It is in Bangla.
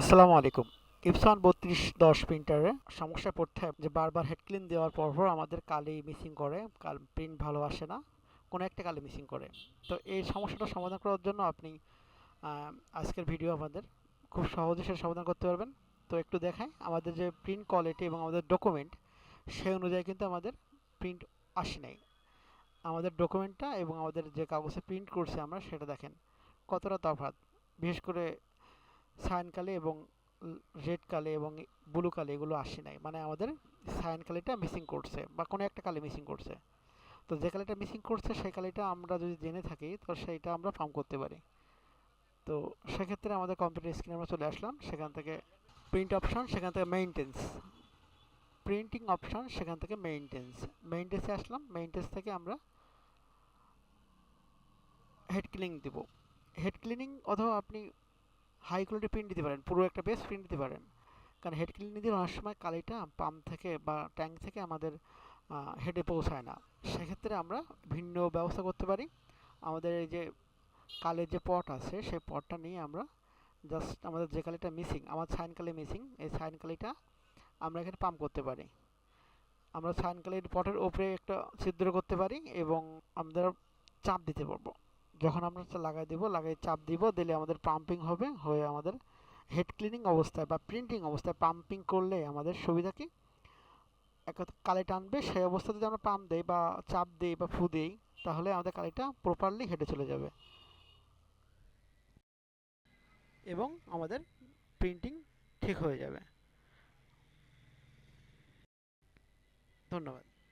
আসসালামু আলাইকুম। ইপসন বত্রিশ দশ প্রিন্টারে সমস্যা পড়তে হয় যে বারবার হেড ক্লিন দেওয়ার পর পর আমাদের কালি মিসিং করে, কাল প্রিন্ট ভালো আসে না, কোনো একটা কালি মিসিং করে। তো এই সমস্যাটা সমাধান করার জন্য আপনি আজকের ভিডিও আমাদের খুব সহজে সেটা সমাধান করতে পারবেন। তো একটু দেখাই, আমাদের যে প্রিন্ট কোয়ালিটি এবং আমাদের ডকুমেন্ট সেই অনুযায়ী কিন্তু আমাদের প্রিন্ট আসে নাই। আমাদের ডকুমেন্টটা এবং আমাদের যে কাগজে প্রিন্ট করছে আমরা, সেটা দেখেন কতটা তফাৎ। বিশেষ করে সায়ান কালি এবং রেড কালি এবং ব্লু কালি এগুলো আসে নাই। মানে আমাদের সায়ান কালিটা মিসিং করছে বা কোনো একটা কালি মিসিং করছে। তো যে কালিটা মিসিং করছে, সেই কালিটা আমরা যদি জেনে থাকি, তো সেইটা আমরা ফার্ম করতে পারি। তো সেক্ষেত্রে আমাদের কম্পিউটার স্ক্রিনে আমরা চলে আসলাম। সেখান থেকে প্রিন্ট অপশন সেখান থেকে মেইনটেন্স প্রিন্টিং অপশন সেখান থেকে মেইনটেন্স মেইনটেন্সে আসলাম। মেইনটেন্স থেকে আমরা হেড ক্লিনিং দিব। হেড ক্লিনিং অথবা আপনি হাই কোয়ালিটি প্রিন্ট দিতে পারেন, পুরো একটা বেস প্রিন্ট দিতে পারেন। কারণ হেড ক্লিনিং দিলে অনেক সময় কালিটা পাম্প থেকে বা ট্যাঙ্ক থেকে আমাদের হেডে পৌঁছায় না। সেক্ষেত্রে আমরা ভিন্ন ব্যবস্থা করতে পারি। আমাদের এই যে কালের যে পট আছে, সেই পটটা নিয়ে আমরা জাস্ট আমাদের যে কালিটা মিসিং আমার সাইন কালি মিসিং এই সাইন কালিটা আমরা এখানে পাম্প করতে পারি। আমরা সাইন কালির পটের উপরে একটা ছিদ্র করতে পারি এবং আমরা চাপ দিতে পারব। যখন আমরা লাগাই দিব, লাগাই চাপ দিব, দিলে আমাদের পাম্পিং হবে, হয়ে আমাদের হেড ক্লিনিং অবস্থায় বা প্রিন্টিং অবস্থায় পাম্পিং করলে আমাদের সুবিধা কি? এক কালি টানবে সেই অবস্থাতে যদি আমরা পাম্প দেই বা চাপ দেই বা ফু দেই, তাহলে আমাদের কালিটা প্রপারলি হেডে চলে যাবে। এবং আমাদের প্রিন্টিং ঠিক হয়ে যাবে। ধন্যবাদ।